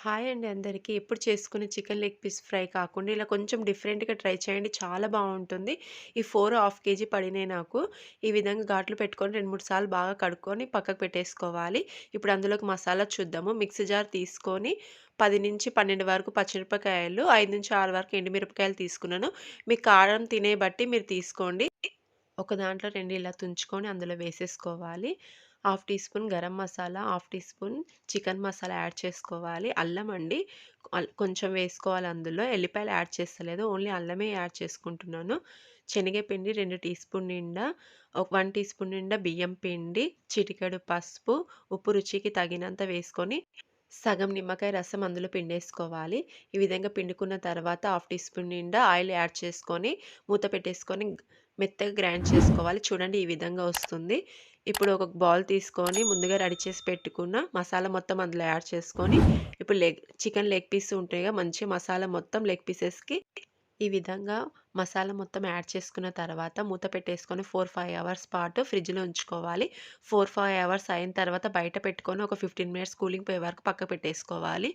Hi అండి అందరికీ. ఎప్పుడు చేసుకునే చికెన్ లెగ్ పీస్ ఫ్రై కాకుండా ఇలా కొంచెం డిఫరెంట్‌గా ట్రై చేయండి. చాలా బాగుంటుంది ఈ ఫోర్ హాఫ్ కేజీ పడినాయి నాకు. ఈ విధంగా ఘాట్లు పెట్టుకొని 2, 3 సార్లు బాగా కడుక్కొని పక్కకు పెట్టేసుకోవాలి. ఇప్పుడు అందులోకి మసాలా చూద్దాము. మిక్సీ జార్ తీసుకొని 10-12 వరకు పచ్చిమిరపకాయలు, 5-6 వరకు ఎండుమిరపకాయలు తీసుకున్నాను. మీ కారం తినే బట్టి మీరు తీసుకోండి. ఒక దాంట్లో రెండు ఇలా తుంచుకొని అందులో వేసేసుకోవాలి. Half teaspoon garam masala, half teaspoon chicken masala add చేసుకోవాలి. అల్లం అండి. కొంచెం వేసుకోవాలి అందులో. ఎల్లిపాయలు యాడ్ చేస్తలేదు. ఓన్లీ అల్లమే యాడ్ చేసుకుంటున్నాను. శనగపిండి రెండు టీ స్పూన్ నిండా, ఒక వన్ టీ స్పూన్ నిండా బియ్యం పిండి, చిటికెడు పసుపు, ఉప్పు రుచికి తగినంత వేసుకొని సగం నిమ్మకాయ రసం అందులో పిండేసుకోవాలి. ఈ విధంగా పిండుకున్న తర్వాత హాఫ్ టీ స్పూన్ నిండా ఆయిల్ యాడ్ చేసుకొని మూత పెట్టేసుకొని మెత్తగా గ్రైండ్ చేసుకోవాలి. చూడండి ఈ విధంగా వస్తుంది. ఇప్పుడు ఒక బౌల్ తీసుకొని ముందుగా రెడీ చేసి పెట్టుకున్న మసాలా మొత్తం అందులో యాడ్ చేసుకొని ఇప్పుడు లెగ్ చికెన్ లెగ్ పీస్ ఉంటాయిగా మంచి మసాలా మొత్తం లెగ్ పీసెస్‌కి ఈ విధంగా మసాలా మొత్తం యాడ్ చేసుకున్న తర్వాత మూత పెట్టేసుకొని 4, 5 అవర్స్ పాటు ఫ్రిడ్జ్‌లో ఉంచుకోవాలి. 4, 5 అవర్స్ అయిన తర్వాత బయట పెట్టుకొని ఒక 15 మినిట్స్ కూలింగ్ పోయే వరకు పక్క పెట్టేసుకోవాలి.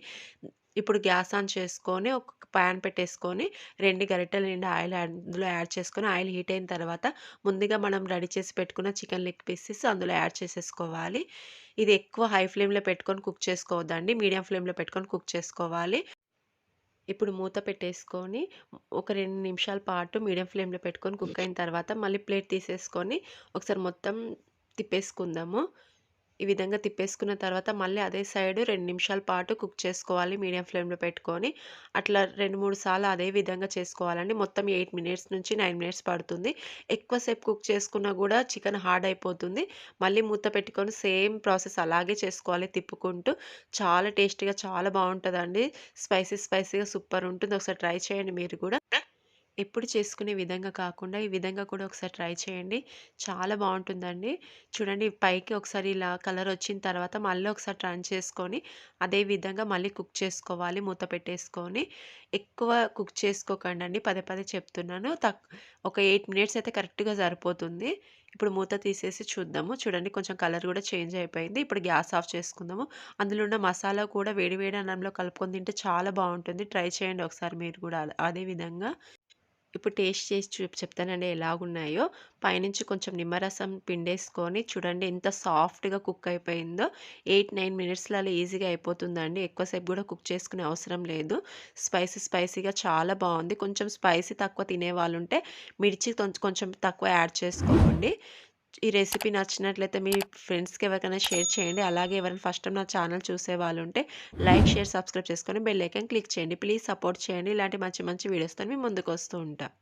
ఇప్పుడు గ్యాస్ ఆన్ చేసుకొని ఒక ప్యాన్ పెట్టేసుకొని రెండు గరిటెల నిండా ఆయిల్ అందులో యాడ్ చేసుకొని ఆయిల్ హీట్ అయిన తర్వాత ముందుగా మనం రెడీ చేసి పెట్టుకున్న చికెన్ లెగ్ పీసెస్ అందులో యాడ్ చేసేసుకోవాలి. ఇది ఎక్కువ హై ఫ్లేమ్‌లో పెట్టుకొని కుక్ చేసుకోవద్దండి. మీడియం ఫ్లేమ్‌లో పెట్టుకొని కుక్ చేసుకోవాలి. ఇప్పుడు మూత పెట్టేసుకొని ఒక రెండు నిమిషాల పాటు మీడియం ఫ్లేమ్‌లో పెట్టుకొని కుక్ అయిన తర్వాత మళ్ళీ ప్లేట్ తీసేసుకొని ఒకసారి మొత్తం తిప్పేసుకుందాము. ఈ విధంగా తిప్పేసుకున్న తర్వాత మళ్ళీ అదే సైడ్ రెండు నిమిషాల పాటు కుక్ చేసుకోవాలి మీడియం ఫ్లేమ్‌లో పెట్టుకొని. అట్లా 2, 3 సార్లు అదే విధంగా చేసుకోవాలండి. మొత్తం ఎయిట్ మినిట్స్ నుంచి నైన్ మినిట్స్ పడుతుంది. ఎక్కువసేపు కుక్ చేసుకున్నా కూడా చికెన్ హార్డ్ అయిపోతుంది. మళ్ళీ మూత పెట్టుకొని సేమ్ ప్రాసెస్ అలాగే చేసుకోవాలి తిప్పుకుంటూ. చాలా టేస్టీగా చాలా బాగుంటుందండి స్పైసీ స్పైసీగా సూపర్ ఉంటుంది. ఒకసారి ట్రై చేయండి మీరు కూడా ఎప్పుడు చేసుకునే విధంగా కాకుండా ఈ విధంగా కూడా ఒకసారి ట్రై చేయండి. చాలా బాగుంటుందండి చూడండి పైకి ఒకసారి ఇలా కలర్ వచ్చిన తర్వాత మళ్ళీ ఒకసారి టర్న్ చేసుకొని అదే విధంగా మళ్ళీ కుక్ చేసుకోవాలి మూత పెట్టేసుకొని. ఎక్కువ కుక్ చేసుకోకండండి. పదే పదే చెప్తున్నాను. తక్ ఒక ఎయిట్ మినిట్స్ అయితే కరెక్ట్‌గా సరిపోతుంది. ఇప్పుడు మూత తీసేసి చూద్దాము. చూడండి కొంచెం కలర్ కూడా చేంజ్ అయిపోయింది. ఇప్పుడు గ్యాస్ ఆఫ్ చేసుకుందాము. అందులో ఉన్న మసాలా కూడా వేడి వేడి అన్నంలో కలుపుకొని తింటే చాలా బాగుంటుంది ట్రై చేయండి ఒకసారి మీరు కూడా అదే విధంగా. ఇప్పుడు టేస్ట్ చేసి చూ చెప్తానండి ఎలాగున్నాయో. పైనుంచి కొంచెం నిమ్మరసం పిండేసుకొని చూడండి ఎంత సాఫ్ట్‌గా కుక్ అయిపోయిందో. 8, 9 మినిట్స్‌లలో ఈజీగా అయిపోతుందండి. ఎక్కువసేపు కూడా కుక్ చేసుకునే అవసరం లేదు. స్పైసీ స్పైసీగా చాలా బాగుంది కొంచెం స్పైసీ తక్కువ తినేవాళ్ళుంటే మిర్చి కొంచెం తక్కువ యాడ్ చేసుకోండి. ఈ రెసిపీ నచ్చినట్లయితే మీ ఫ్రెండ్స్‌కి ఎవరికైనా షేర్ చేయండి. అలాగే ఎవరైనా ఫస్ట్ టైం నా ఛానల్ చూసే వాళ్ళు ఉంటే లైక్, షేర్, సబ్స్క్రైబ్ చేసుకొని బెల్ ఐకాన్ క్లిక్ చేయండి. ప్లీజ్ సపోర్ట్ చేయండి. ఇలాంటి మంచి మంచి వీడియోస్‌తో మీ ముందుకు వస్తూ ఉంటాం